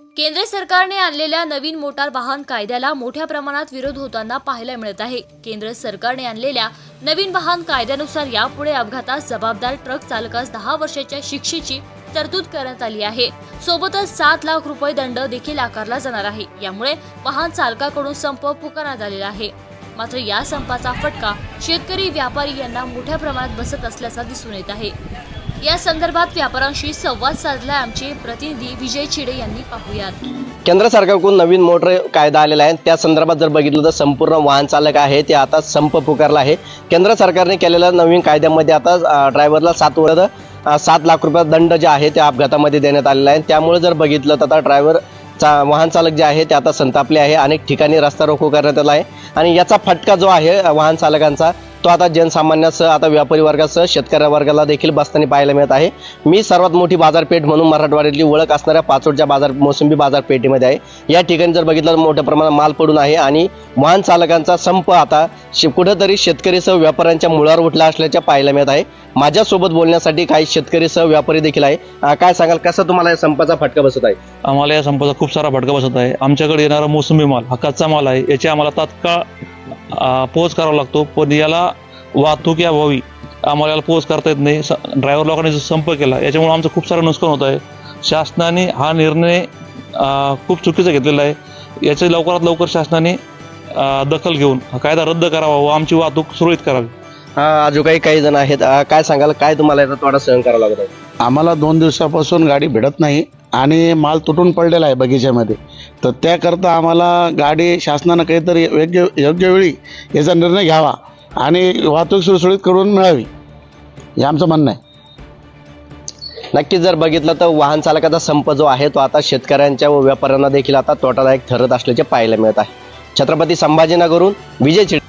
केंद्र सरकारने आणलेल्या नवीन मोटार वाहन कायद्याला मोठ्या प्रमाणात विरोध होताना पाहायला मिळत आहे. केंद्र सरकारने आणलेल्या नवीन वाहन कायद्यानुसार यापुढे अपघातात जबाबदार ट्रक चालकास दहा वर्षाच्या शिक्षेची तरतूद करण्यात आली आहे. सोबतच सात लाख रुपये दंड देखील आकारला जाणार आहे. यामुळे वाहन चालकाकडून संप पुकारण्यात आलेला आहे. मात्र या संपाचा फटका शेतकरी व्यापारी यांना मोठ्या प्रमाणात बसत असल्याचा दिसून येत आहे. या संदर्भात व्यापाऱ्यांशी संवाद साधला आमचे प्रतिनिधी विजय चिडे यांनी पाहूयात. केंद्र सरकारकडून नवीन मोटर कायदा आलेला आहे. त्या संदर्भात जर बघितलं तर संपूर्ण वाहन चालक आहे. ते आता संप पुकारला आहे. केंद्र सरकारने केलेल्या नवीन कायद्यामध्ये आता ड्रायव्हरला सात वर्ष सात लाख रुपये दंड जे आहे ते अपघातामध्ये देण्यात आलेला आहे. त्यामुळे जर बघितलं तर आता ड्रायव्हर चा वाहन चालक जे आहे ते आता संतापले आहे. अनेक ठिकाणी रस्ता रोको करण्यात आला आहे. आणि याचा फटका जो आहे वाहन चालकांचा तो आता जनसामान्यासह आता व्यापारी वर्गासह शेतकऱ्या वर्गाला देखील बसताना पाहायला मिळत आहे. मी सर्वात मोठी बाजारपेठ म्हणून मराठवाड्यातली ओळख असणाऱ्या पाचोडच्या बाजार मोसंबी बाजारपेठेमध्ये आहे. या ठिकाणी जर बघितलं तर मोठ्या प्रमाणात माल पडून आहे आणि वाहन चालकांचा संप आता शे- कुठंतरी शेतकरीसह व्यापाऱ्यांच्या मुळावर उठला असल्याच्या पाहायला मिळत आहे. माझ्यासोबत बोलण्यासाठी काही शेतकरीसह व्यापारी देखील आहे. काय सांगाल कसा तुम्हाला या संपाचा फटका बसत आहे? आम्हाला या संपाचा खूप सारा फटका बसत आहे. आमच्याकडे येणारा मोसंबी माल हा कच्चा माल आहे. याची आम्हाला तात्काळ पोच करावा लागतो. पण याला वाहतूक या व्हावी आम्हाला याला पोच करता येत नाही. ड्रायव्हर लोकांनी जो संप केला याच्यामुळे आमचं खूप सारं नुकसान होत आहे. शासनाने हा निर्णय खूप चुकीचा घेतलेला आहे. याची लवकरात लवकर शासनाने दखल घेऊन हा कायदा रद्द करावा व आमची वाहतूक सुरळीत करावी. अजून काही काही जण आहेत. काय सांगाल? काय तुम्हाला याचा थोडा सहन करावा लागत आहे आम्हाला दोन दिवसापासून गाडी भेटत नाही. आणि माल तुटून पडलेला आहे बगीच्यामध्ये. तर त्याकरता आम्हाला गाडी शासनानं काहीतरी योग्य योग्य वेळी याचा निर्णय घ्यावा आणि वाहतूक सुरसुळीत करून मिळावी. हे आमचं म्हणणं आहे. नक्कीच जर बघितलं तर वाहन चालकाचा संप जो आहे तो आता शेतकऱ्यांच्या व व्यापाऱ्यांना देखील आता तोटादायक ठरत असल्याचे पाहायला मिळत आहे. छत्रपती संभाजीनगरहून विजय चिड